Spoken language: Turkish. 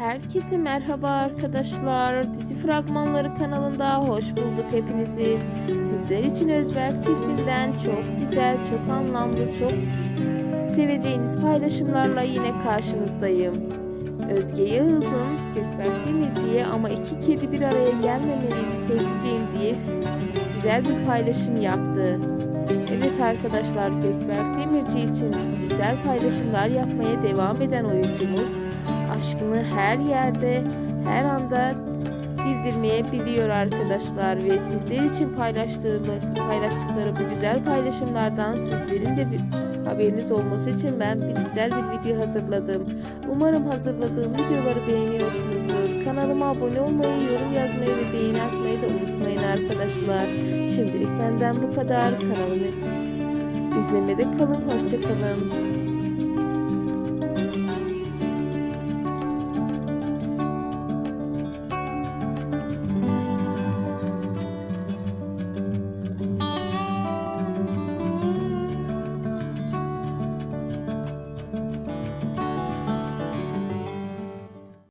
Herkese merhaba arkadaşlar. Dizi Fragmanları kanalında hoş bulduk hepinizi. Sizler için Özberk çiftinden çok güzel, çok anlamlı, çok seveceğiniz paylaşımlarla yine karşınızdayım. Özge Yağız'ın Gökberk Demirci'ye ama iki kedi bir araya gelmemeliydi sevdiceğim diye güzel bir paylaşım yaptı. Evet arkadaşlar Gökberk Demirci için güzel paylaşımlar yapmaya devam eden oyuncumuz aşkını her yerde, her anda bildirmeye biliyor arkadaşlar ve sizler için paylaştıkları bu güzel paylaşımlardan sizlerin de bir haberiniz olması için ben bir güzel bir video hazırladım. Umarım hazırladığım videoları beğeniyorsunuzdur. Kanalıma abone olmayı, yorum yazmayı ve beğeni atmayı da unutmayın arkadaşlar. Şimdilik benden bu kadar. Kanalımı izlemede kalın. Hoşçakalın.